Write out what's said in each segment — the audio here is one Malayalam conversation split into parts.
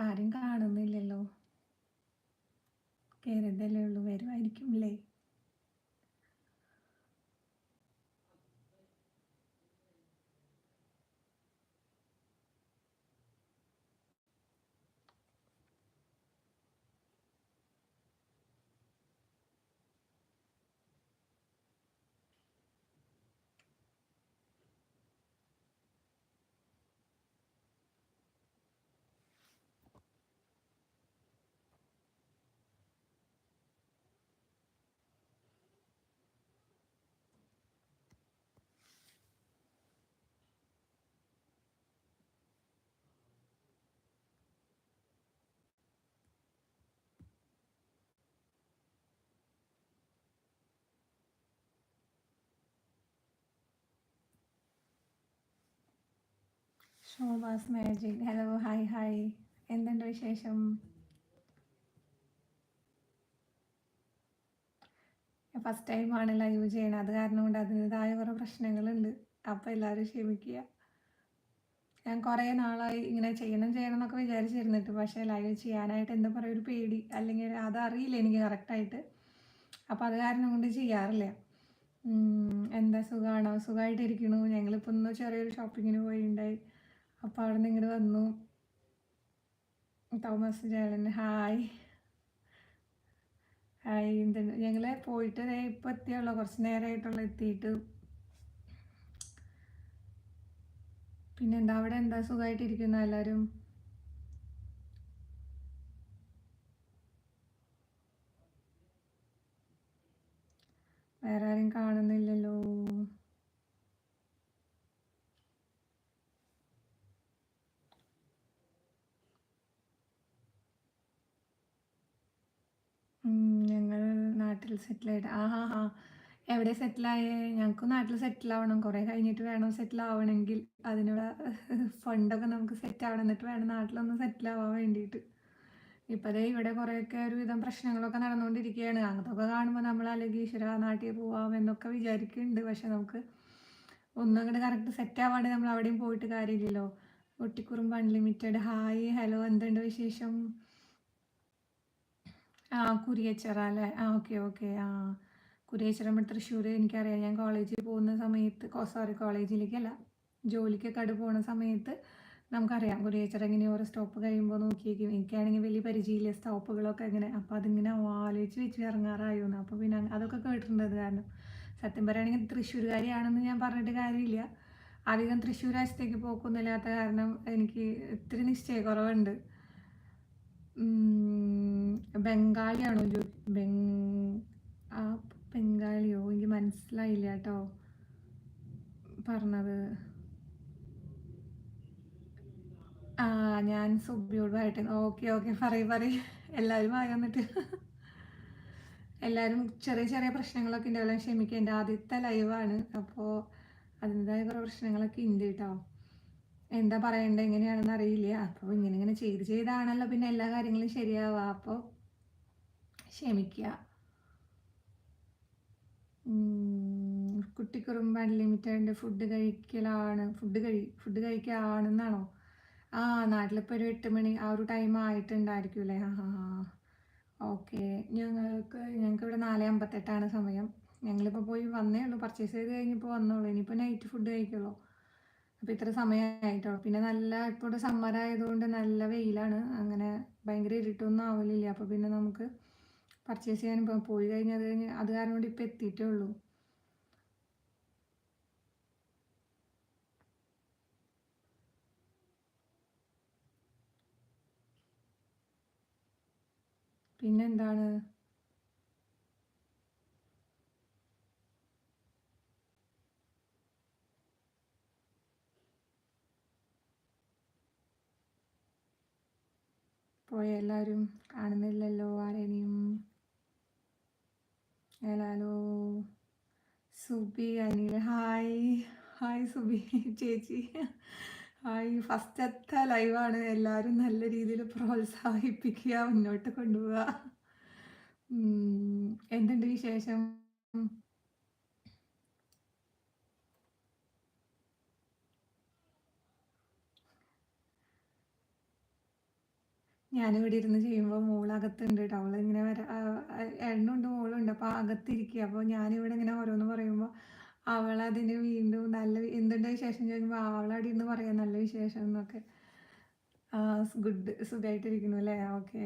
ആരും കാണുന്നില്ലല്ലോ. കയറിയതല്ലേ ഉള്ളൂ വരുമായിരിക്കും അല്ലേ? Shobas magic. Hello hi hi എന്തുണ്ട് വിശേഷം? ഫസ്റ്റ് ടൈം ടൈമാണ് ലൈവ് ചെയ്യണത് അത് കാരണം കൊണ്ട് അതിന്റെതായ കുറേ പ്രശ്നങ്ങളുണ്ട്. അപ്പോൾ എല്ലാവരും ക്ഷമിക്കുക. ഞാൻ കുറേ നാളായി ഇങ്ങനെ ചെയ്യണം ചെയ്യണം എന്നൊക്കെ വിചാരിച്ചിരുന്നിട്ട് പക്ഷേ ലൈവ് ചെയ്യാനായിട്ട് എന്താ പറയുക ഒരു പേടി അല്ലെങ്കിൽ അതറിയില്ല എനിക്ക് കറക്റ്റായിട്ട് അപ്പോൾ അത് കാരണം കൊണ്ട് ചെയ്യാറില്ല. എന്താ സുഖമാണോ സുഖമായിട്ടിരിക്കണു ഞങ്ങളിപ്പോൾ ഒന്ന് ചെറിയൊരു ഷോപ്പിങ്ങിന് പോയിണ്ടായി. അപ്പോൾ അവിടെ നിന്ന് വന്നു. Thomas ജയലന് hi. ഹായ് എന്തുണ്ട്? ഞങ്ങൾ പോയിട്ട് ഇപ്പോൾ എത്തിയുള്ളൂ. കുറച്ച് നേരമായിട്ടുള്ള എത്തിയിട്ട്. പിന്നെന്താ? അവിടെ എന്താ സുഖമായിട്ടിരിക്കുന്ന എല്ലാവരും വേറെ ആരും കാണുന്നില്ലല്ലോ. ഞങ്ങൾ നാട്ടിൽ സെറ്റിലായിട്ട് ആ ഹാ ഹാ. എവിടെ സെറ്റിലായേ ഞങ്ങൾക്ക് നാട്ടിൽ സെറ്റിൽ ആവണം. കുറേ കഴിഞ്ഞിട്ട് വേണം സെറ്റിൽ ആവണമെങ്കിൽ അതിനുള്ള ഫണ്ടൊക്കെ നമുക്ക് സെറ്റ് ആവണം. എന്നിട്ട് വേണം നാട്ടിലൊന്ന് സെറ്റിൽ ആവാൻ വേണ്ടിയിട്ട് ഇപ്പോഴേ ഇവിടെ കുറേയൊക്കെ ഒരുവിധം പ്രശ്നങ്ങളൊക്കെ നടന്നുകൊണ്ടിരിക്കുകയാണ് അതൊക്കെ കാണുമ്പോൾ നമ്മൾ അല്ലെങ്കിൽ ഈശ്വര നാട്ടിൽ പോവാം എന്നൊക്കെ വിചാരിക്കുന്നുണ്ട് പക്ഷെ നമുക്ക് ഒന്നും അങ്ങോട്ട് കറക്റ്റ് സെറ്റ് ആവാണ്ട് നമ്മൾ അവിടെയും പോയിട്ട് കാര്യമില്ലല്ലോ ഒട്ടിക്കുറുമ്പ് അൺലിമിറ്റഡ് ഹായ് ഹലോ എന്തുണ്ട് വിശേഷം? ആ കുരിയച്ചിറ അല്ലേ? ആ ഓക്കെ ഓക്കെ. ആ കുരിയച്ചിറ തൃശ്ശൂർ എനിക്കറിയാം. ഞാൻ കോളേജിൽ പോകുന്ന സമയത്ത് സോറി കോളേജിലേക്കല്ല ജോലിക്കൊക്കെ അടു പോകുന്ന സമയത്ത് നമുക്കറിയാം കുരിയച്ചിറ ഇങ്ങനെ ഓരോ സ്റ്റോപ്പ് കഴിയുമ്പോൾ നോക്കിയേക്കും. എനിക്കാണെങ്കിൽ വലിയ പരിചയമില്ല സ്റ്റോപ്പുകളൊക്കെ ഇങ്ങനെ അപ്പോൾ അതിങ്ങനെ ആലോചിച്ച് വെച്ച് ഇറങ്ങാറായിരുന്നു അപ്പോൾ പിന്നെ അതൊക്കെ കേട്ടിട്ടുണ്ട് അത് കാരണം. സത്യം പറയുകയാണെങ്കിൽ തൃശ്ശൂർകാരിയാണെന്ന് ഞാൻ പറഞ്ഞിട്ട് കാര്യമില്ല. അധികം തൃശ്ശൂർ രാജ്യത്തേക്ക് പോക്കൊന്നുമില്ലാത്ത കാരണം എനിക്ക് ഇത്തിരി നിശ്ചയക്കുറവുണ്ട്. ബംഗാളിയാണോ ജോ ആ ബംഗാളിയോ? എനിക്ക് മനസ്സിലായില്ല കേട്ടോ. പറഞ്ഞത്. ആ ഞാൻ സുബിയോട് പറയട്ടെ. Okay okay. പറയും പറയും. എല്ലാവരും ആയി വന്നിട്ട് എല്ലാവരും ചെറിയ ചെറിയ പ്രശ്നങ്ങളൊക്കെ ഉണ്ടാവില്ല. ക്ഷമിക്കുക എന്റെ ആദ്യത്തെ ലൈവാണ് അപ്പോൾ അതിന്റെതായ കുറേ പ്രശ്നങ്ങളൊക്കെ ഉണ്ട് കേട്ടോ. എന്താ പറയണ്ടേ? എങ്ങനെയാണെന്ന് അറിയില്ല. അപ്പോൾ ഇങ്ങനെ ഇങ്ങനെ ചെയ്ത് ചെയ്താണല്ലോ പിന്നെ എല്ലാ കാര്യങ്ങളും ശരിയാവുക. അപ്പോൾ ക്ഷമിക്കുക. കുട്ടിക്കുറുമ്പ് അൺലിമിറ്റഡ് ഫുഡ് കഴിക്കലാണ്. ഫുഡ് കഴി ഫുഡ് കഴിക്കാണെന്നാണോ? ആ നാട്ടിലിപ്പോൾ ഒരു എട്ട് മണി ആ ഒരു ടൈം ആയിട്ടുണ്ടായിരിക്കും അല്ലേ? ആ ഓക്കെ ഞങ്ങൾക്ക് ഞങ്ങൾക്ക് ഇവിടെ നാല് അമ്പത്തെട്ടാണ് സമയം. ഞങ്ങളിപ്പോൾ പോയി വന്നേ ഉള്ളൂ. പർച്ചേസ് ചെയ്ത് കഴിഞ്ഞപ്പോൾ വന്നോളൂ. ഇനിയിപ്പോൾ നൈറ്റ് ഫുഡ് കഴിക്കുള്ളൂ. അപ്പോൾ ഇത്ര സമയമായിട്ടോ പിന്നെ നല്ല ഇപ്പോൾ സമ്മർ ആയതുകൊണ്ട് നല്ല വെയിലാണ്. അങ്ങനെ ഭയങ്കര ഇരുട്ടൊന്നും ആവലില്ല. അപ്പോൾ പിന്നെ നമുക്ക് പർച്ചേസ് ചെയ്യാൻ ഇപ്പൊ പോയി അത് കഴിഞ്ഞ് അത് കാരണം കൊണ്ട് ഇപ്പോൾ എത്തിയിട്ടേ ഉള്ളൂ. പിന്നെന്താണ്? പോയ എല്ലാവരും കാണുന്നില്ലല്ലോ ആരെയും. Hello Subi Anil. Hi hi Subi. ചേച്ചി. ഹായ് ഫസ്റ്റത്തെ ലൈവാണ്. എല്ലാവരും നല്ല രീതിയിൽ പ്രോത്സാഹിപ്പിക്കുക മുന്നോട്ട് കൊണ്ടുപോവുക. എന്തുണ്ട് വിശേഷം? ഞാനിവിടെ ഇരുന്ന് ചെയ്യുമ്പോൾ മോൾ അകത്തുണ്ട് കേട്ടോ അവൾ ഇങ്ങനെ വര എണ്ണുണ്ട് മോളുണ്ട്. അപ്പോൾ അകത്തിരിക്കുക അപ്പോൾ ഞാനിവിടെ ഇങ്ങനെ ഓരോന്ന് പറയുമ്പോൾ അവളതിന് വീണ്ടും നല്ല എന്തുണ്ട് വിശേഷം ചോദിക്കുമ്പോൾ അവളവിടെ ഇരുന്ന് പറയാം നല്ല വിശേഷം എന്നൊക്കെ. ഗുഡ് സുഖമായിട്ടിരിക്കുന്നു അല്ലേ? ഓക്കെ.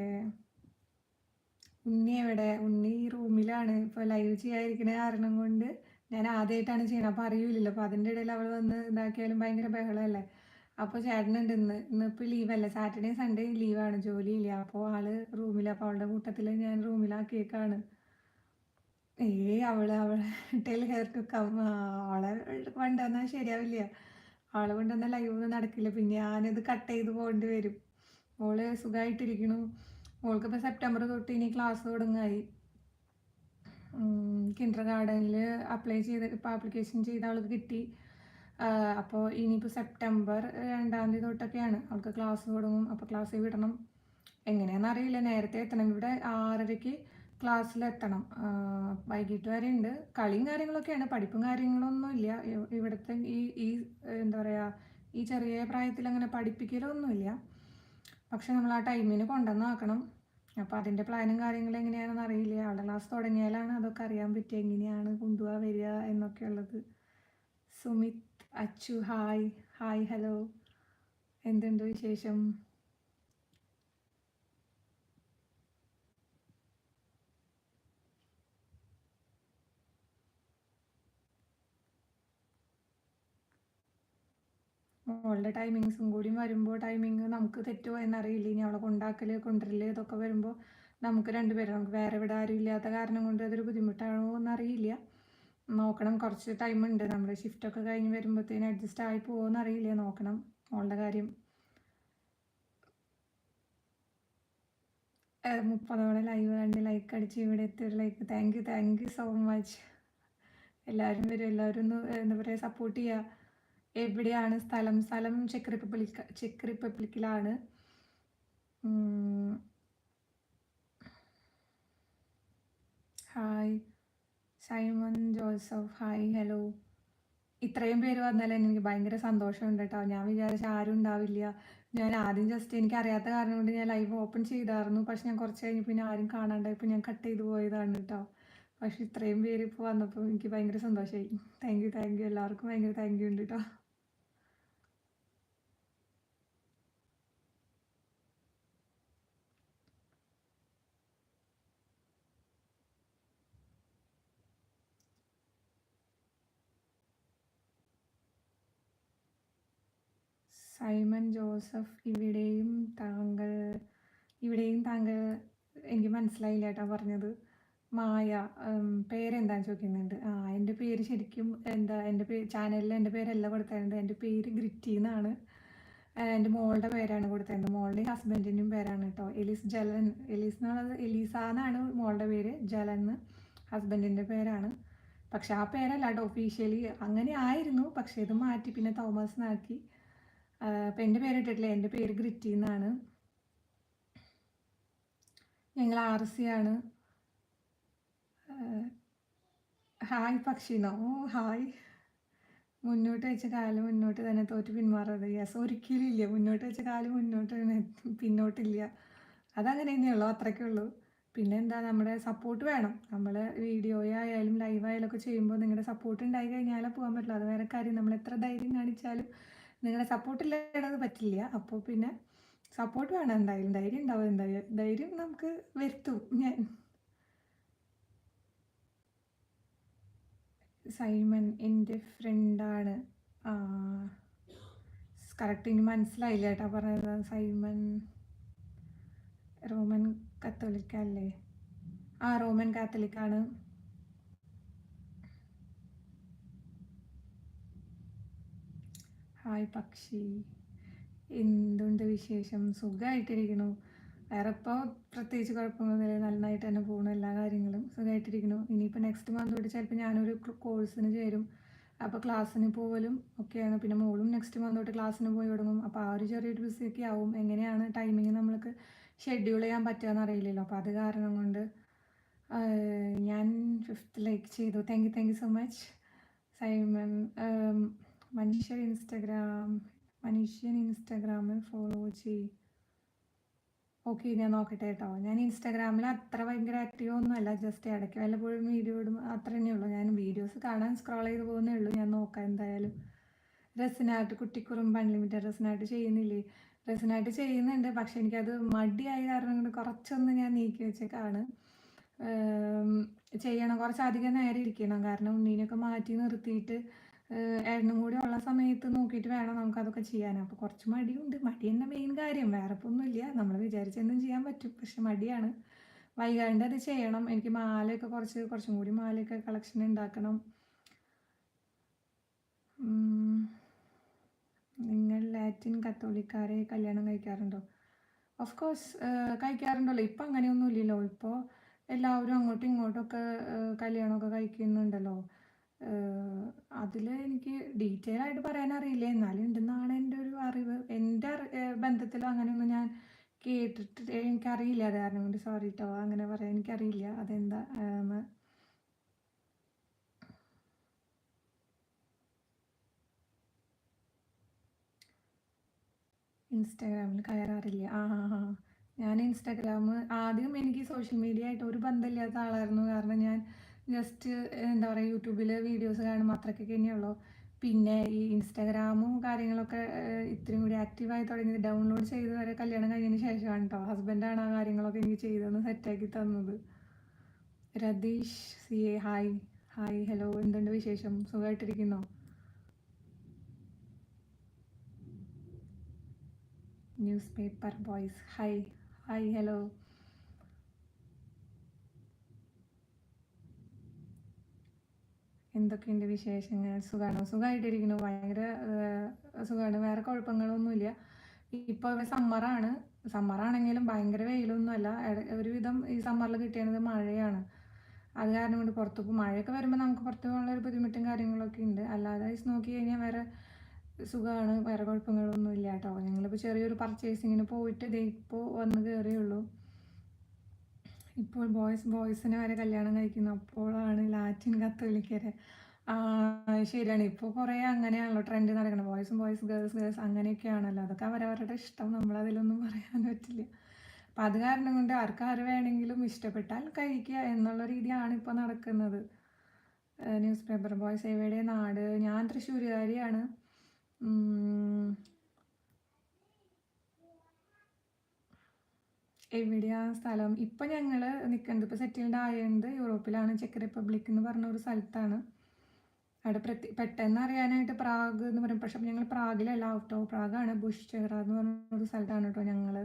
ഉണ്ണി എവിടെ? ഉണ്ണി റൂമിലാണ്. ഇപ്പോൾ ലൈവ് ചെയ്യാതിരിക്കുന്ന കാരണം കൊണ്ട് ഞാൻ ആദ്യമായിട്ടാണ് ചെയ്യണത്. അപ്പോൾ അറിയില്ലല്ലോ. അപ്പോൾ അതിന്റെ ഇടയിൽ അവൾ വന്ന് ഇതാക്കിയാലും ഭയങ്കര ബഹളമല്ലേ അപ്പോൾ ചേട്ടനുണ്ട് ഇന്ന്. ഇന്നിപ്പോൾ ലീവല്ലേ സാറ്റർഡേ സൺഡേ ലീവാണ് ജോലിയില്ല അപ്പോൾ ആൾ റൂമിൽ അപ്പോൾ അവളുടെ കൂട്ടത്തിൽ ഞാൻ റൂമിലാക്കിയേക്കാണ് ഏ അവൾ അവളെ ടെൽ ഹെയർ അവളെ കൊണ്ടുവന്നാൽ ശരിയാവില്ല. അവളെ കൊണ്ടുവന്നാൽ ലൈവ് ഒന്നും നടക്കില്ല. പിന്നെ ഞാനിത് കട്ട് ചെയ്ത് പോകേണ്ടി വരും. മോൾ സുഖമായിട്ടിരിക്കണു മോൾക്ക് ഇപ്പോൾ സെപ്റ്റംബർ തൊട്ട് ഇനി ക്ലാസ് തുടങ്ങായി. കിൻഡർ ഗാർഡനിൽ അപ്ലൈ ചെയ്ത് ഇപ്പോൾ ആപ്ലിക്കേഷൻ ചെയ്ത ആൾക്ക് കിട്ടി. അപ്പോൾ ഇനിയിപ്പോൾ സെപ്റ്റംബർ രണ്ടാം തീയതി തൊട്ടൊക്കെയാണ്. അവൾക്ക് ക്ലാസ് തുടങ്ങും. അപ്പോൾ ക്ലാസ്സിൽ വിടണം. എങ്ങനെയാണെന്ന് അറിയില്ല. നേരത്തെ എത്തണം. ഇവിടെ ആറരയ്ക്ക് ക്ലാസ്സിലെത്തണം വൈകിട്ട് വരെ ഉണ്ട്. കളിയും കാര്യങ്ങളൊക്കെയാണ്. പഠിപ്പും കാര്യങ്ങളൊന്നും ഇല്ല. ഇവിടുത്തെ ഈ ഈ എന്താ പറയുക ഈ ചെറിയ പ്രായത്തിൽ അങ്ങനെ പഠിപ്പിക്കലൊന്നുമില്ല. പക്ഷെ നമ്മൾ ആ ടൈമിന് കൊണ്ടുവന്നാക്കണം അപ്പോൾ അതിന്റെ പ്ലാനും കാര്യങ്ങളും എങ്ങനെയാണെന്ന് അറിയില്ല. അവളുടെ ക്ലാസ് തുടങ്ങിയാലാണ് അതൊക്കെ അറിയാൻ പറ്റുക. എങ്ങനെയാണ് കൊണ്ടുപോകാൻ വരിക എന്നൊക്കെ ഉള്ളത്. Sumit Achu hi. Hi hello. എന്തുണ്ട് വിശേഷം? മോളുടെ ടൈമിങ്സും കൂടി വരുമ്പോൾ ടൈമിങ് നമുക്ക് തെറ്റുമോ എന്നറിയില്ല. ഇനി അവളെ കൊണ്ടാക്കൽ കൊണ്ടുവരൽ ഇതൊക്കെ വരുമ്പോൾ നമുക്ക് രണ്ടുപേരും നമുക്ക് വേറെ ഇവിടെ ആരും ഇല്ലാത്ത കാരണം കൊണ്ട് അതൊരു ബുദ്ധിമുട്ടാണോ എന്നറിയില്ല. നോക്കണം. കുറച്ച് ടൈം ഉണ്ട്. നമ്മുടെ ഷിഫ്റ്റൊക്കെ കഴിഞ്ഞ് വരുമ്പോഴത്തേന് അഡ്ജസ്റ്റ് ആയി പോകുമെന്ന് അറിയില്ല? നോക്കണം മോളുടെ കാര്യം. മുപ്പതോടെ ലൈവ് കണ്ട് ലൈക്ക് അടിച്ച് ഇവിടെ എത്തിയൊരു like thank you thank you so much എല്ലാവരും വരും. എല്ലാവരും ഒന്ന് എന്താ പറയുക സപ്പോർട്ട് ചെയ്യുക എവിടെയാണ് സ്ഥലം? സ്ഥലം check republic check റിപ്പബ്ലിക്കിലാണ് hi Simon Joseph hi hello. ഇത്രയും പേര് വന്നാൽ എനിക്ക് ഭയങ്കര സന്തോഷമുണ്ട് കേട്ടോ. ഞാൻ വിചാരിച്ച ആരും ഉണ്ടാവില്ല. ഞാൻ ആദ്യം ജസ്റ്റ് എനിക്ക് അറിയാത്ത കാരണം കൊണ്ട് ഞാൻ ലൈവ് ഓപ്പൺ ചെയ്തായിരുന്നു. പക്ഷെ ഞാൻ കുറച്ച് കഴിഞ്ഞ് പിന്നെ ആരും കാണാണ്ടായപ്പോൾ ഞാൻ കട്ട് ചെയ്ത് പോയതാണ് കേട്ടോ. പക്ഷെ ഇത്രയും പേര് ഇപ്പോൾ വന്നപ്പോൾ എനിക്ക് ഭയങ്കര സന്തോഷമായി താങ്ക് യു താങ്ക് യു എല്ലാവർക്കും ഭയങ്കര താങ്ക് യു ഉണ്ട് കേട്ടോ. സൈമൺ ജോസഫ് ഇവിടെയും താങ്കൾ ഇവിടെയും താങ്കൾ എനിക്ക് മനസ്സിലായില്ല ഏട്ടാ പറഞ്ഞത്. മായ പേരെന്താന്ന് ചോദിക്കുന്നുണ്ട്. ആ എന്റെ പേര് ശരിക്കും എന്താ എന്റെ പേര് ചാനലിൽ എന്റെ പേരല്ല കൊടുത്തിട്ടുണ്ട് എന്റെ പേര് ഗ്രിറ്റി എന്നാണ്. എന്റെ മോളുടെ പേരാണ് കൊടുത്തിട്ടുണ്ട് മോളുടെയും ഹസ്ബൻഡിന്റെയും പേരാണ് കേട്ടോ. എലീസ് ജലൻ. എലീസ് എന്നുള്ളത് എലീസ എന്നാണ് മോളുടെ പേര്. ജലൻ ഹസ്ബൻഡിന്റെ പേരാണ്. പക്ഷെ ആ പേരല്ല കേട്ടോ ഒഫീഷ്യലി അങ്ങനെ ആയിരുന്നു. പക്ഷെ ഇത് മാറ്റി പിന്നെ തോമസ് എന്നാക്കി അപ്പം എന്റെ പേരിട്ടിട്ടില്ല. എന്റെ പേര് ഗ്രിറ്റി എന്നാണ്. ഞങ്ങൾ ആർ സി ആണ്. ഹായ് പക്ഷിനോ. ഓ ഹായ്. മുന്നോട്ട് വെച്ച കാൽ മുന്നോട്ട് തന്നെ തോറ്റ് പിന്മാറരുത് യെസ് ഒരിക്കലും ഇല്ല മുന്നോട്ട് വെച്ച കാൽ മുന്നോട്ട് പിന്നോട്ടില്ല. അതങ്ങനെ തന്നെയുള്ളൂ അത്രയ്ക്കേ ഉള്ളൂ. പിന്നെ എന്താ? നമ്മുടെ സപ്പോർട്ട് വേണം. നമ്മൾ വീഡിയോ ആയാലും ലൈവ് ആയാലും ഒക്കെ ചെയ്യുമ്പോൾ നിങ്ങളുടെ സപ്പോർട്ട് ഉണ്ടായി കഴിഞ്ഞാലേ പോകാൻ പറ്റുള്ളൂ. അത് വേറെ കാര്യം. നമ്മൾ എത്ര ധൈര്യം കാണിച്ചാലും നിങ്ങളുടെ സപ്പോർട്ടില്ലാതെ പറ്റില്ല. അപ്പോൾ പിന്നെ സപ്പോർട്ട് വേണം എന്തായാലും. ധൈര്യം ഉണ്ടാവും എന്തായാലും. ധൈര്യം നമുക്ക് വരുത്തും. ഞാൻ സൈമൺ എന്റെ ഫ്രണ്ടാണ് കറക്റ്റ് എനിക്ക് മനസ്സിലായില്ല കേട്ടോ പറഞ്ഞത്. സൈമൺ റോമൻ കത്തോലിക്ക അല്ലേ? ആ റോമൻ കാത്തലിക്കാണ് ഹായ് പക്ഷി. എന്തുണ്ട് വിശേഷം? സുഖമായിട്ടിരിക്കണു വേറെ ഇപ്പോൾ പ്രത്യേകിച്ച് കുഴപ്പമൊന്നുമില്ല നന്നായിട്ട് തന്നെ പോകുന്നു എല്ലാ കാര്യങ്ങളും. സുഖമായിട്ടിരിക്കണു ഇനിയിപ്പോൾ നെക്സ്റ്റ് മന്ത് തൊട്ട് ചിലപ്പോൾ ഞാനൊരു കോഴ്സിന് ചേരും. അപ്പോൾ ക്ലാസ്സിന് പോകലും ഒക്കെയാണ്. പിന്നെ മോളും നെക്സ്റ്റ് മന്ത് തൊട്ട് ക്ലാസ്സിന് പോയി തുടങ്ങും. അപ്പോൾ ആ ഒരു ചെറിയൊരു ബിസിയൊക്കെ ആവും. എങ്ങനെയാണ് ടൈമിങ് നമ്മൾക്ക് ഷെഡ്യൂൾ ചെയ്യാൻ പറ്റുക അറിയില്ലല്ലോ. അപ്പോൾ അത് കാരണം കൊണ്ട് ഞാൻ ഫിഫ്ത്ത് ലൈക്ക് ചെയ്തു. Thank you thank you so much Simon. മനുഷ്യർ ഇൻസ്റ്റഗ്രാം മനുഷ്യൻ ഇൻസ്റ്റാഗ്രാമിൽ ഫോളോ ചെയ്. ഓക്കെ ഞാൻ നോക്കട്ടെ കേട്ടോ. ഞാൻ ഇൻസ്റ്റാഗ്രാമിൽ അത്ര ഭയങ്കര ആക്റ്റീവ് ഒന്നും അല്ല ജസ്റ്റ് ഇടയ്ക്ക് വല്ലപ്പോഴും വീഡിയോ ഇടും. അത്ര തന്നെ ഉള്ളൂ. ഞാൻ വീഡിയോസ് കാണാൻ സ്ക്രോൾ ചെയ്ത് പോകുന്നേ ഉള്ളൂ. ഞാൻ നോക്കാം എന്തായാലും. റെസിനായിട്ട് കുട്ടിക്കുറുമ്പ് അൺലിമിറ്റഡ് റെസിനായിട്ട് ചെയ്യുന്നില്ലേ? റെസിനായിട്ട് ചെയ്യുന്നുണ്ട്. പക്ഷെ എനിക്കത് മടിയായ കാരണം കൊണ്ട് കുറച്ചൊന്ന് ഞാൻ നീക്കി വെച്ചേക്കാണ്. ചെയ്യണം. കുറച്ചധികം നേരം ഇരിക്കണം. കാരണം ഉണ്ണീനൊക്കെ മാറ്റി നിർത്തിയിട്ട് ഏട്ടനും കൂടി ഉള്ള സമയത്ത് നോക്കിയിട്ട് വേണം നമുക്ക് അതൊക്കെ ചെയ്യാൻ. അപ്പോൾ കുറച്ച് മടിയുണ്ട്. മടി തന്നെ മെയിൻ കാര്യം. വേറെ ഇപ്പൊ ഒന്നുമില്ല. നമ്മൾ വിചാരിച്ചെന്തും ചെയ്യാൻ പറ്റും. പക്ഷെ മടിയാണ്. വൈകാണ്ട് അത് ചെയ്യണം. എനിക്ക് മാലയൊക്കെ കുറച്ച് കുറച്ചും കൂടി മാലയൊക്കെ കളക്ഷൻ ഉണ്ടാക്കണം. നിങ്ങൾ ലാറ്റിൻ കത്തോലിക്കാരെ കല്യാണം കഴിക്കാറുണ്ടോ? ഓഫ് കോഴ്സ് കഴിക്കാറുണ്ടല്ലോ. ഇപ്പം അങ്ങനെയൊന്നുമില്ലല്ലോ. ഇപ്പോൾ എല്ലാവരും അങ്ങോട്ടും ഇങ്ങോട്ടൊക്കെ കല്യാണമൊക്കെ കഴിക്കുന്നുണ്ടല്ലോ. അതിൽ എനിക്ക് ഡീറ്റെയിൽ ആയിട്ട് പറയാൻ അറിയില്ല എന്നാലും ഉണ്ടെന്നാണ് എന്റെ ഒരു അറിവ്. എന്റെ ബന്ധത്തിലോ അങ്ങനെയൊന്നും ഞാൻ കേട്ടിട്ട് എനിക്കറിയില്ല. അത് കാരണം കൊണ്ട് സോറി കേട്ടോ അങ്ങനെ പറയാൻ എനിക്കറിയില്ല. അതെന്താ ഇൻസ്റ്റാഗ്രാമിൽ കയറാറില്ല. ആ ആ ഞാൻ ഇൻസ്റ്റാഗ്രാം ആദ്യം എനിക്ക് സോഷ്യൽ മീഡിയ ആയിട്ട് ഒരു ബന്ധമില്ലാത്ത ആളായിരുന്നു. കാരണം ഞാൻ ജസ്റ്റ് എന്താ പറയുക യൂട്യൂബിൽ വീഡിയോസ് കാണുമ്പോൾ അത്രയ്ക്കൊക്കെ തന്നെയുള്ളൂ പിന്നെ ഈ ഇൻസ്റ്റാഗ്രാമും കാര്യങ്ങളൊക്കെ ഇത്രയും കൂടി ആക്റ്റീവായി തുടങ്ങിയത് ഡൗൺലോഡ് ചെയ്ത് വരെ കല്യാണം കഴിഞ്ഞതിന് ശേഷമാണ് കേട്ടോ ഹസ്ബൻഡാണ് ആ കാര്യങ്ങളൊക്കെ എനിക്ക് ചെയ്തെന്ന് സെറ്റാക്കി തന്നത്. Ratheesh C A hi. Hi hello. എന്തുണ്ട് വിശേഷം? സുഖമായിട്ടിരിക്കുന്നോ newspaper boys. Hi. Hi hello. എന്തൊക്കെയുണ്ട് വിശേഷങ്ങൾ? സുഖമാണോ സുഖമായിട്ടിരിക്കുന്നു ഭയങ്കര സുഖമാണ് വേറെ കുഴപ്പങ്ങളൊന്നുമില്ല. ഇപ്പോൾ സമ്മറാണ്. സമ്മറാണെങ്കിലും ഭയങ്കര വെയിലൊന്നുമല്ല. ഒരുവിധം ഈ സമ്മറിൽ കിട്ടിയത് മഴയാണ്. അത് കാരണം കൊണ്ട് പുറത്ത് പോകും മഴയൊക്കെ വരുമ്പോൾ നമുക്ക് പുറത്ത് പോകാനുള്ള ഒരു ബുദ്ധിമുട്ടും കാര്യങ്ങളൊക്കെ ഉണ്ട്. അല്ലാതെ ഇത് നോക്കി കഴിഞ്ഞാൽ വേറെ സുഖമാണ് വേറെ കുഴപ്പങ്ങളൊന്നും ഇല്ല കേട്ടോ. ഞങ്ങളിപ്പോൾ ചെറിയൊരു പർച്ചേസിങ്ങിന് പോയിട്ട് ദേ ഇപ്പോൾ വന്ന് കയറിയുള്ളൂ ഇപ്പോൾ ബോയ്സ് ബോയ്സിനെ വരെ കല്യാണം കഴിക്കുന്നു. അപ്പോഴാണ് ലാറ്റിൻ കത്തോലിക്കരെ. ശരിയാണ്. ഇപ്പോൾ കുറേ അങ്ങനെയാണല്ലോ ട്രെൻഡ് നടക്കുന്നത്. ബോയ്സും ബോയ്സ് ഗേൾസ് ഗേൾസ് അങ്ങനെയൊക്കെയാണല്ലോ. അതൊക്കെ അവരവരുടെ ഇഷ്ടം. നമ്മളതിലൊന്നും പറയാൻ പറ്റില്ല. അപ്പം അത് കാരണം കൊണ്ട് ആർക്ക് ആര് വേണമെങ്കിലും ഇഷ്ടപ്പെട്ടാൽ കഴിക്കുക എന്നുള്ള രീതിയാണ് ഇപ്പോൾ നടക്കുന്നത്. ന്യൂസ് പേപ്പർ ബോയ്സ് എവിടെ? നാട്. ഞാൻ തൃശ്ശൂരുകാരിയാണ്. എവിടെയാ സ്ഥലം? ഇപ്പം ഞങ്ങൾ നിൽക്കുന്നത് ഇപ്പോൾ സെറ്റിൽഡ് ആയതുകൊണ്ട് യൂറോപ്പിലാണ്. ചെക്ക് റിപ്പബ്ലിക് എന്ന് പറഞ്ഞ ഒരു സ്ഥലത്താണ്. അവിടെ പ്രത്യേക പെട്ടെന്ന് അറിയാനായിട്ട് പ്രാഗ് എന്ന് പറയും. പക്ഷെ ഞങ്ങൾ പ്രാഗിലല്ല. ഔട്ട് ഓഫ് പ്രാഗാണ് ബുഷ് ചെഹ്റ എന്ന് പറഞ്ഞ ഒരു സ്ഥലത്താണ് കേട്ടോ ഞങ്ങൾ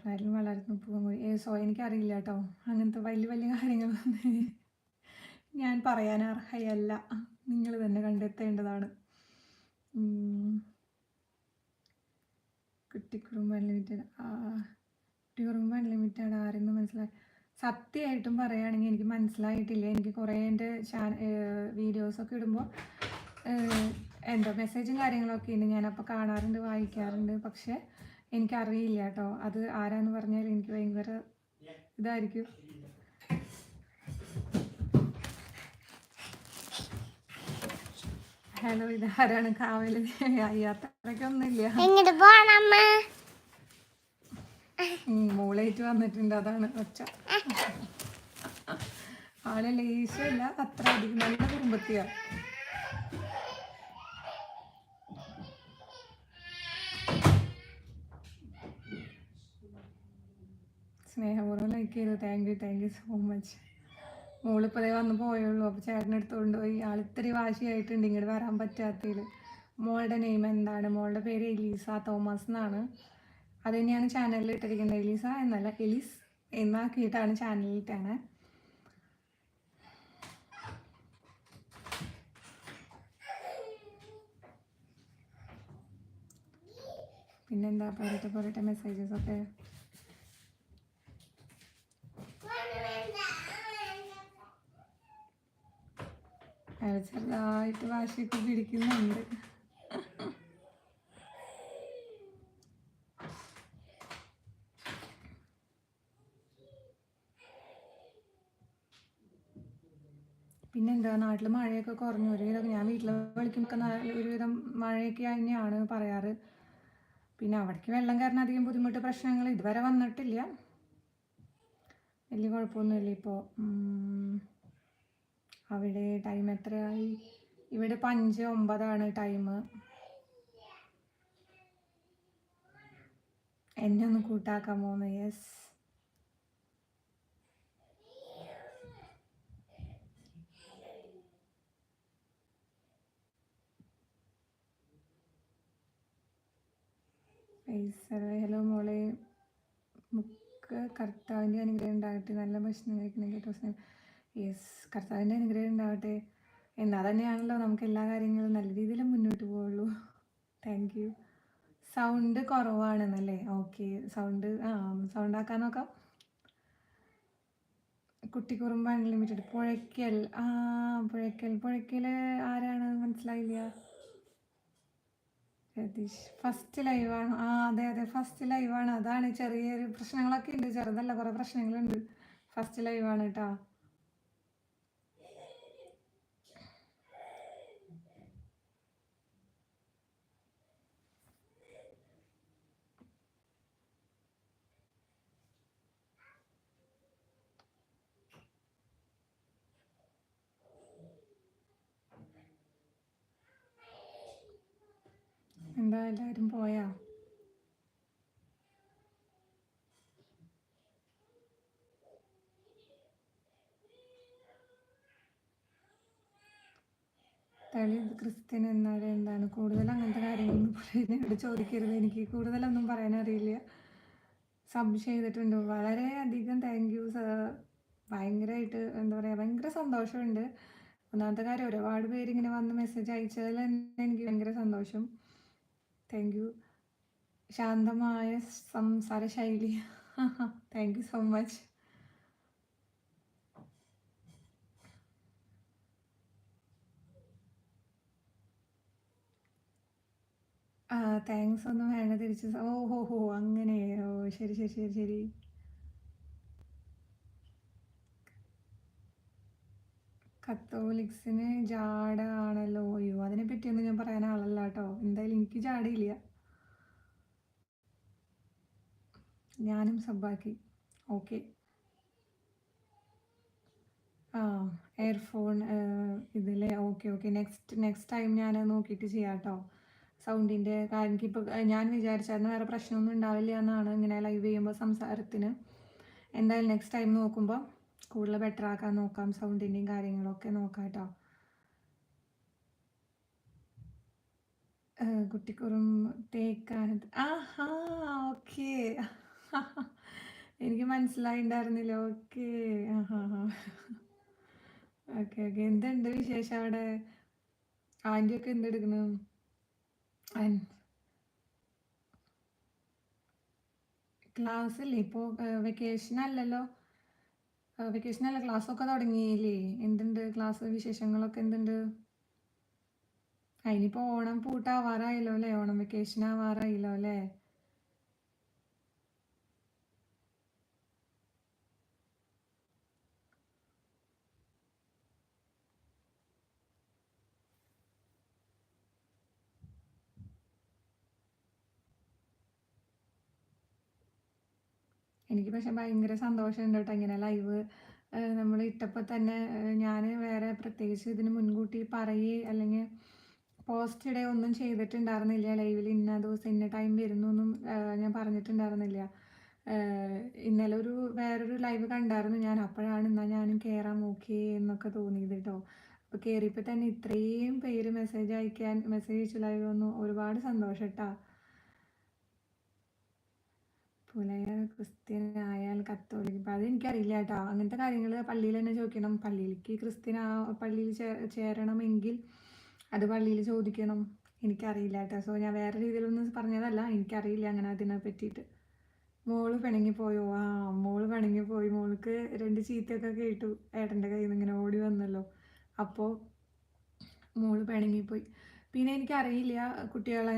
ഫ്ലൈറ്റിൽ വളർന്നു പോകാൻ പോയി. ഏ സോ എനിക്കറിയില്ല കേട്ടോ അങ്ങനത്തെ വലിയ വലിയ കാര്യങ്ങളൊന്നും ഞാൻ പറയാൻ അർഹയല്ല. നിങ്ങൾ തന്നെ കണ്ടെത്തേണ്ടതാണ്. കുട്ടിക്കുറുമ്പ് അൺലിമിറ്റഡ് കുട്ടിക്കുറുമ്പ് അൺലിമിറ്റഡ് ആരെന്ന് മനസ്സിലായി സത്യമായിട്ടും പറയുകയാണെങ്കിൽ എനിക്ക് മനസ്സിലായിട്ടില്ല. എനിക്ക് കുറേ എന്റെ ചാനൽ വീഡിയോസൊക്കെ ഇടുമ്പോൾ എന്തോ മെസ്സേജും കാര്യങ്ങളൊക്കെ ഉണ്ട് ഞാനപ്പോൾ കാണാറുണ്ട് വായിക്കാറുണ്ട്. പക്ഷേ എനിക്കറിയില്ല കേട്ടോ. അത് ആരാന്ന് പറഞ്ഞാൽ എനിക്ക് ഭയങ്കര ഇതായിരിക്കും. ഹലോ ഇതാരാണ് കാവൽ? അയ്യാത്രക്കൊന്നുമില്ല എങ്ങോട്ട് പോണമ്മ? മോളേറ്റ് വന്നിട്ടുണ്ട് അതാണ് ഒച്ച. ആളെ ലേശമില്ല അത്ര അധികം നല്ല കുടുംബത്തിയാ. സ്നേഹപൂർവം ലൈക്ക് ചെയ്തു. Thank you thank you so much മോളിപ്പതേ വന്ന് പോയുള്ളൂ. അപ്പോൾ ചേട്ടൻ എടുത്തുകൊണ്ട് പോയി ആൾ ഇത്തിരി വാശിയായിട്ടുണ്ട്. ഇങ്ങോട്ട് വരാൻ പറ്റാത്തതിൽ മോളുടെ നെയിം എന്താണ്? മോളുടെ പേര് എലീസ തോമസ് എന്നാണ്. അത് തന്നെയാണ് ചാനലിൽ ഇട്ടിരിക്കുന്നത്. എലീസ എന്നല്ല എലീസ് എന്നാക്കിയിട്ടാണ് ചാനലിൽ ഇട്ടാണ് പിന്നെന്താ? പോരട്ടെ പോരട്ടെ മെസ്സേജസ് ഒക്കെ. അയാൾ ചെറുതായിട്ട് വാശിയൊക്കെ പിടിക്കുന്നുണ്ട് പിന്നെന്താ നാട്ടിൽ മഴയൊക്കെ കുറഞ്ഞു. ഒരുവിധം ഞാൻ വീട്ടിൽ വിളിക്കുമ്പോൾ ഒരുവിധം മഴയൊക്കെ തന്നെയാണ് പറയാറ്. പിന്നെ അവിടേക്ക് വെള്ളം കാരണം അധികം ബുദ്ധിമുട്ട് പ്രശ്നങ്ങൾ ഇതുവരെ വന്നിട്ടില്ല. വലിയ കുഴപ്പമൊന്നുമില്ല ഇപ്പോൾ. അവിടെ ടൈം എത്രയായി? ഇവിടെ ഇപ്പം അഞ്ച് ഒമ്പതാണ് ടൈം എന്നെ ഒന്ന് കൂട്ടാക്കാൻ പോകുന്നു യെസ് ഹലോ മോളെ. മുക്ക് കർത്താവിന്റെ അനുഗ്രഹം ഉണ്ടാകട്ടെ. നല്ല ഭക്ഷണം കഴിക്കണം കേട്ടോ യെസ് കർത്താവിന്റെ അനുഗ്രഹം ഉണ്ടാവട്ടെ. എന്നാൽ തന്നെയാണല്ലോ നമുക്ക് എല്ലാ കാര്യങ്ങളും നല്ല രീതിയിൽ മുന്നോട്ട് പോവുള്ളൂ. താങ്ക് യു സൗണ്ട് കുറവാണെന്നല്ലേ? ഓക്കെ സൗണ്ട് ആ സൗണ്ട് ആക്കാൻ നോക്കാം. കുട്ടിക്കുറുമ്പ് അൺലിമിറ്റഡ് പുഴയ്ക്കൽ ആ പുഴയ്ക്കൽ പുഴയ്ക്കൽ ആരാണ്? മനസ്സിലായില്ല. രതീഷ് ഫസ്റ്റ് ലൈവാണ് ആ അതെ അതെ ഫസ്റ്റ് ലൈവാണ് അതാണ് ചെറിയൊരു പ്രശ്നങ്ങളൊക്കെ ഉണ്ട്. ചെറുതല്ല കുറേ പ്രശ്നങ്ങളുണ്ട്. ഫസ്റ്റ് ലൈവാണ് കേട്ടോ എന്താ എല്ലാവരും പോയാ? തളി ക്രിസ്ത്യൻ എന്നാൽ എന്താണ് കൂടുതൽ അങ്ങനത്തെ കാര്യങ്ങളൊന്നും എന്നോട് ചോദിക്കരുത്. എനിക്ക് കൂടുതലൊന്നും പറയാനറിയില്ല സബ് ചെയ്തിട്ടുണ്ട്. വളരെയധികം താങ്ക് യു സർ ഭയങ്കരമായിട്ട് എന്താ പറയുക ഭയങ്കര സന്തോഷമുണ്ട്. ഒന്നാമത്തെ കാര്യം ഒരുപാട് പേര് ഇങ്ങനെ വന്ന് മെസ്സേജ് അയച്ചതിൽ എനിക്ക് ഭയങ്കര സന്തോഷം. താങ്ക് യു ശാന്തമായ സംസാര ശൈലി thank you so much thanks ഒന്നും വേണ്ട തിരിച്ച്. ഓ ഹോ ഹോ അങ്ങനെ ഓ ശരി ശരി ശരി ശരി. കത്തോലിക്സിന് ജാട ആണല്ലോ അയ്യോ അതിനെ പറ്റിയൊന്നും ഞാൻ പറയാൻ ആളല്ല കേട്ടോ. എന്തായാലും എനിക്ക് ജാടയില്ല. ഞാനും സബ്ബാക്കി. ഓക്കെ. ആ എയർഫോൺ ഇതിലെ. Okay okay. Next next time ഞാൻ നോക്കിയിട്ട് ചെയ്യാം കേട്ടോ. സൗണ്ടിന്റെ കാര്യം എനിക്കിപ്പോൾ ഞാൻ വിചാരിച്ചായിരുന്നു വേറെ പ്രശ്നമൊന്നും ഉണ്ടാവില്ല എന്നാണ് ഇങ്ങനെ ലൈവ് ചെയ്യുമ്പോൾ സംസാരത്തിന്. എന്തായാലും നെക്സ്റ്റ് ടൈം നോക്കുമ്പോൾ കൂടുതൽ ബെറ്റർ ആക്കാൻ നോക്കാം സൗണ്ടിന്റെയും കാര്യങ്ങളൊക്കെ നോക്കാം കേട്ടോ കുട്ടിക്കുറും തേക്കാനത്ത് ആഹാ ഓക്കെ. എനിക്ക് മനസ്സിലായിണ്ടായിരുന്നില്ല ഓക്കെ. ആഹാ ഓക്കെ ഓക്കെ. എന്തുണ്ട് വിശേഷം അവിടെ? ആന്റിയൊക്കെ ക്ലാസ് ഇല്ലേ ഇപ്പോൾ വെക്കേഷൻ അല്ലല്ലോ? വെക്കേഷൻ അല്ല ക്ലാസ്സൊക്കെ തുടങ്ങിയില്ലേ? എന്തുണ്ട് ക്ലാസ് വിശേഷങ്ങളൊക്കെ എന്തുണ്ട്? അതിനിപ്പോൾ ഓണം പൂട്ടാവാറായല്ലോ അല്ലേ? ഓണം വെക്കേഷൻ ആവാറായല്ലോ അല്ലേ? എനിക്ക് പക്ഷെ ഭയങ്കര സന്തോഷമുണ്ട് കേട്ടോ ഇങ്ങനെ ലൈവ് നമ്മൾ ഇട്ടപ്പോൾ തന്നെ ഞാൻ വേറെ പ്രത്യേകിച്ച് ഇതിന് മുൻകൂട്ടി പറയേ അല്ലെങ്കിൽ പോസ്റ്റ് ഇടേ ഒന്നും ചെയ്തിട്ടുണ്ടായിരുന്നില്ല. ലൈവിൽ ഇന്ന ദിവസം ഇന്ന ടൈം വരുന്നു എന്നും ഞാൻ പറഞ്ഞിട്ടുണ്ടായിരുന്നില്ല. ഇന്നലെ ഒരു വേറൊരു ലൈവ് കണ്ടായിരുന്നു ഞാൻ. അപ്പോഴാണ് എന്നാൽ ഞാനും കയറാൻ ഓക്കെ എന്നൊക്കെ തോന്നിയത് കേട്ടോ. അപ്പോൾ കയറിയപ്പോൾ തന്നെ ഇത്രയും പേര് മെസ്സേജ് അയക്കാൻ മെസ്സേജ് അയച്ചു ലൈവ് വന്നു. ഒരുപാട് സന്തോഷം കേട്ടോ. പുലയ ക്രിസ്ത്യൻ കത്തോലിക്ക. കത്തോലിക് അത് അതെനിക്കറിയില്ല കേട്ടോ. അങ്ങനത്തെ കാര്യങ്ങൾ പള്ളിയിൽ തന്നെ ചോദിക്കണം. പള്ളിയിലേക്ക് ക്രിസ്ത്യൻ പള്ളിയിൽ ചേരണമെങ്കിൽ അത് പള്ളിയിൽ ചോദിക്കണം. എനിക്കറിയില്ല കേട്ടോ. സോ ഞാൻ വേറെ രീതിയിലൊന്നും പറഞ്ഞതല്ല. എനിക്കറിയില്ല അങ്ങനെ അതിനെ പറ്റിയിട്ട്. മോൾ പിണങ്ങി പോയോ ആ മോൾ പിണങ്ങി പോയി മോൾക്ക് രണ്ട് ചീത്തയൊക്കെ കേട്ടു. ഏട്ടന്റെ കയ്യിൽ നിന്ന് ഇങ്ങനെ ഓടി വന്നല്ലോ. അപ്പോൾ മോൾ പിണങ്ങിപ്പോയി. പിന്നെ എനിക്കറിയില്ല കുട്ടികളെ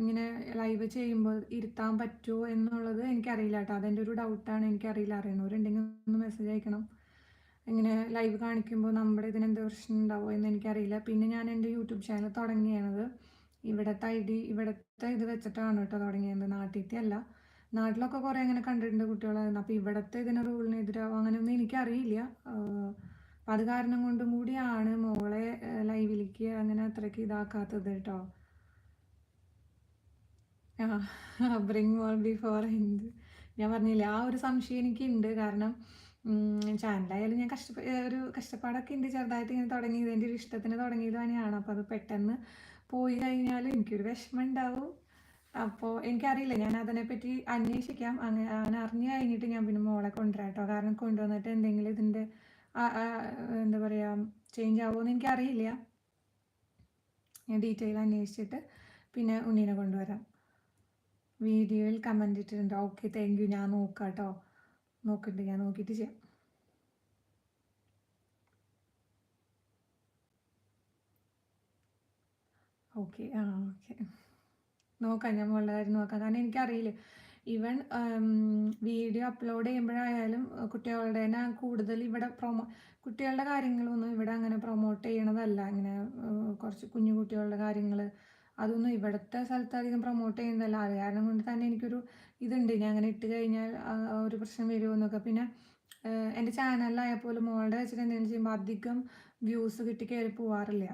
ഇങ്ങനെ ലൈവ് ചെയ്യുമ്പോൾ ഇരുത്താൻ പറ്റുമോ എന്നുള്ളത് എനിക്കറിയില്ല കേട്ടോ. അതെന്റെ ഒരു ഡൗട്ടാണ് എനിക്കറിയില്ല. അറിയണവരുണ്ടെങ്കിൽ ഒന്ന് മെസ്സേജ് അയക്കണം. ഇങ്ങനെ ലൈവ് കാണിക്കുമ്പോൾ നമ്മുടെ ഇതിന് എന്ത് പ്രശ്നം ഉണ്ടാവുമോ എന്ന് എനിക്കറിയില്ല. പിന്നെ ഞാൻ എന്റെ യൂട്യൂബ് ചാനൽ തുടങ്ങിയത് ഇവിടുത്തെ ഐ ഡി ഇവിടുത്തെ ഇത് വെച്ചിട്ടാണ് കേട്ടോ തുടങ്ങിയത്. നാട്ടിലത്തെ അല്ല നാട്ടിലൊക്കെ കുറേ അങ്ങനെ കണ്ടിട്ടുണ്ട് കുട്ടികളായിരുന്നു അപ്പോൾ ഇവിടുത്തെ ഇതിന് റൂളിനെതിരാവും അങ്ങനെയൊന്നും എനിക്കറിയില്ല. അപ്പം അത് കാരണം കൊണ്ടും കൂടിയാണ് മോളെ ലൈവിലേക്ക് അങ്ങനെ അത്രയ്ക്ക് ഇതാക്കാത്തത് കേട്ടോ ആ ബ്രിങ് മോൾ ബിഫോർ ഹിന്ദ് ഞാൻ പറഞ്ഞില്ല ആ ഒരു സംശയം എനിക്കുണ്ട്. കാരണം ചാനലായാലും ഞാൻ കഷ്ട ഒരു കഷ്ടപ്പാടൊക്കെ ഉണ്ട് ചെറുതായിട്ട് ഇങ്ങനെ തുടങ്ങിയത് എന്റെ ഒരു ഇഷ്ടത്തിന് തുടങ്ങിയത് തന്നെയാണ്. അപ്പോൾ അത് പെട്ടെന്ന് പോയി കഴിഞ്ഞാൽ എനിക്കൊരു വിഷമം ഉണ്ടാവും അപ്പോൾ എനിക്കറിയില്ല ഞാൻ അതിനെപ്പറ്റി അന്വേഷിക്കാം. അങ്ങനെ അറിഞ്ഞു കഴിഞ്ഞിട്ട് ഞാൻ പിന്നെ മോളെ കൊണ്ടുവരാം കേട്ടോ കാരണം കൊണ്ടുവന്നിട്ട് എന്തെങ്കിലും ഇതിന്റെ എന്താ പറയുക ചേഞ്ച് ആവുമെന്ന് എനിക്കറിയില്ല. ഞാൻ ഡീറ്റെയിൽ അന്വേഷിച്ചിട്ട് പിന്നെ ഉണ്ണീനെ കൊണ്ടുവരാം. വീഡിയോയിൽ കമന്റ് ഇട്ടിട്ടുണ്ട്. ഓക്കെ താങ്ക് യു ഞാൻ നോക്കാം കേട്ടോ നോക്കണ്ട് ഞാൻ നോക്കിയിട്ട് ചെയ്യാം. ഓക്കെ ആ ഓക്കെ നോക്കാം ഞാൻ കാര്യം നോക്കാം. കാരണം എനിക്കറിയില്ല. ഈവൻ വീഡിയോ അപ്ലോഡ് ചെയ്യുമ്പോഴായാലും കുട്ടികളുടെ കൂടുതൽ ഇവിടെ പ്രൊമോ കുട്ടികളുടെ കാര്യങ്ങളൊന്നും ഇവിടെ അങ്ങനെ പ്രൊമോട്ട് ചെയ്യണതല്ല. അങ്ങനെ കുറച്ച് കുഞ്ഞു കുട്ടികളുടെ കാര്യങ്ങൾ അതൊന്നും ഇവിടുത്തെ സ്ഥലത്ത് അധികം പ്രൊമോട്ട് ചെയ്യുന്നതല്ല. അത് കാരണം കൊണ്ട് തന്നെ എനിക്കൊരു ഇതുണ്ട്. ഞാൻ അങ്ങനെ ഇട്ട് കഴിഞ്ഞാൽ ഒരു പ്രശ്നം വരുമോ എന്നൊക്കെ. പിന്നെ എന്റെ ചാനലിലായാൽ പോലും മോളുടെ വെച്ചിട്ട് എന്തെങ്കിലും ചെയ്യുമ്പോൾ അധികം വ്യൂസ് കിട്ടി കയറി പോവാറില്ല.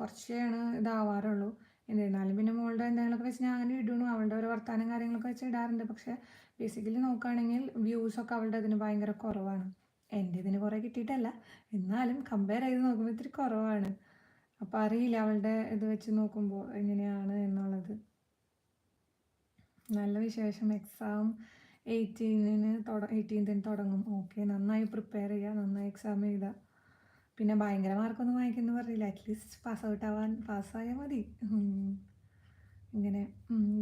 കുറച്ചാണ് ഇതാവാറുള്ളൂ. എന്നിരുന്നാലും പിന്നെ മോളുടെ എന്തെങ്കിലുമൊക്കെ വെച്ച് ഞാൻ അങ്ങനെ ഇടണു. അവളുടെ ഓരോ വർത്താനം കാര്യങ്ങളൊക്കെ വെച്ച് ഇടാറുണ്ട്. പക്ഷേ ബേസിക്കലി നോക്കുകയാണെങ്കിൽ വ്യൂസൊക്കെ അവളുടെ അതിന് ഭയങ്കര കുറവാണ്. എന്റെ ഇതിന് കുറേ കിട്ടിയിട്ടല്ല. എന്നാലും കമ്പയർ ചെയ്ത് നോക്കുമ്പോൾ ഇത്തിരി കുറവാണ്. അപ്പോൾ അറിയില്ല അവളുടെ ഇത് വെച്ച് നോക്കുമ്പോൾ എങ്ങനെയാണ് എന്നുള്ളത്. നല്ല വിശേഷം. എക്സാം എയ്റ്റീനിന് തുട എയ്റ്റീൻത്തിന് തുടങ്ങും. ഓക്കെ നന്നായി പ്രിപ്പയർ ചെയ്യുക. നന്നായി എക്സാം എഴുതുക. പിന്നെ ഭയങ്കര മാർക്കൊന്നും വാങ്ങിക്കുന്നു പറയില്ല അറ്റ്ലീസ്റ്റ് പാസ് ഔട്ട് ആവാൻ പാസ്സായാൽ മതി. ഇങ്ങനെ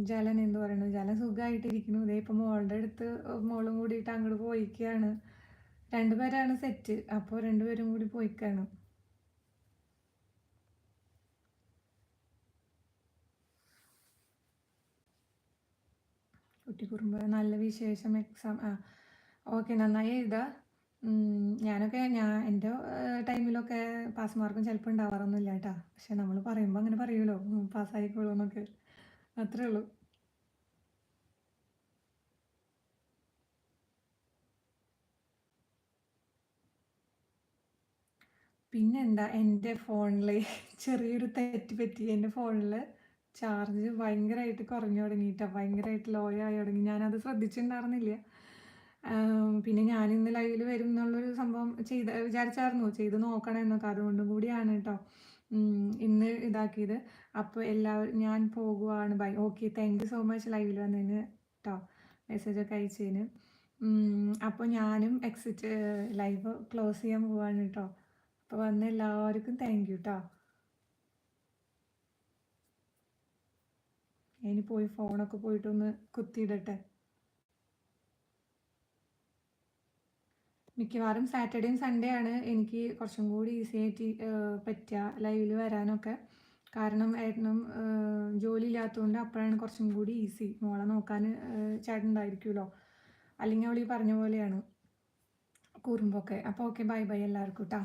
ജലൻ എന്ത് പറയുന്നു? ജലൻ സുഖമായിട്ടിരിക്കുന്നു ഇതേ ഇപ്പം മോളുടെ അടുത്ത് മോളും കൂടിയിട്ട് അങ്ങോട്ട് പോയിക്കുകയാണ് രണ്ടുപേരാണ് സെറ്റ് അപ്പോൾ രണ്ടുപേരും കൂടി പോയിക്കാണ്. കുട്ടിക്കുറുമ്പ് നല്ല വിശേഷം എക്സാം ഓക്കെ നന്നായി എഴുതുക ഞാനൊക്കെ ഞാൻ എന്റെ ടൈമിലൊക്കെ പാസ് മാർക്കും ചിലപ്പോൾ ഉണ്ടാവാറൊന്നുമില്ല കേട്ടാ. പക്ഷെ നമ്മൾ പറയുമ്പോൾ അങ്ങനെ പറയുമല്ലോ പാസ്സായിക്കോളൂ എന്നൊക്കെ. അത്രേ ഉള്ളൂ. പിന്നെന്താ? എന്റെ ഫോണിൽ ചെറിയൊരു തെറ്റ് പറ്റി. എന്റെ ഫോണിൽ ചാർജ് ഭയങ്കരമായിട്ട് കുറഞ്ഞു തുടങ്ങിയിട്ടാണ് ഭയങ്കരമായിട്ട് ലോ ആയി തുടങ്ങി. ഞാനത് ശ്രദ്ധിച്ചിട്ടുണ്ടായിരുന്നില്ല. പിന്നെ ഞാനിന്ന് ലൈവിൽ വരും എന്നുള്ളൊരു സംഭവം ചെയ്ത വിചാരിച്ചായിരുന്നു. ചെയ്ത് നോക്കണം എന്നൊക്കെ അതുകൊണ്ടും കൂടിയാണ് കേട്ടോ ഇന്ന് ഇതാക്കിയത്. അപ്പോൾ എല്ലാവരും ഞാൻ പോകുവാണ്. Bye. Okay thank you so much ലൈവിൽ വന്നതിന് കേട്ടോ മെസ്സേജൊക്കെ അയച്ചതിന്. അപ്പോൾ ഞാനും എക്സിറ്റ് ലൈവ് ക്ലോസ് ചെയ്യാൻ പോവാണ് കേട്ടോ അപ്പോൾ വന്ന എല്ലാവർക്കും താങ്ക് യു കേട്ടോ ഇനി പോയി ഫോണൊക്കെ പോയിട്ടൊന്ന് കുത്തിയിടട്ടെ. മിക്കവാറും സാറ്റർഡേയും സൺഡേ ആണ് എനിക്ക് കുറച്ചും കൂടി ഈസി ആയിട്ട് പറ്റുക ലൈവിൽ വരാനൊക്കെ. കാരണം ഏട്ടനും ജോലി ഇല്ലാത്തതുകൊണ്ട് അപ്പോഴാണ് കുറച്ചും കൂടി ഈസി. മോളെ നോക്കാൻ ചേട്ടനുണ്ടായിരിക്കുമല്ലോ. അല്ലെങ്കിൽ അവൾ ഈ പറഞ്ഞ പോലെയാണ്. കുറുമ്പൊക്കെ. അപ്പോൾ ഓക്കെ ബൈ ബൈ എല്ലാവർക്കും കേട്ടോ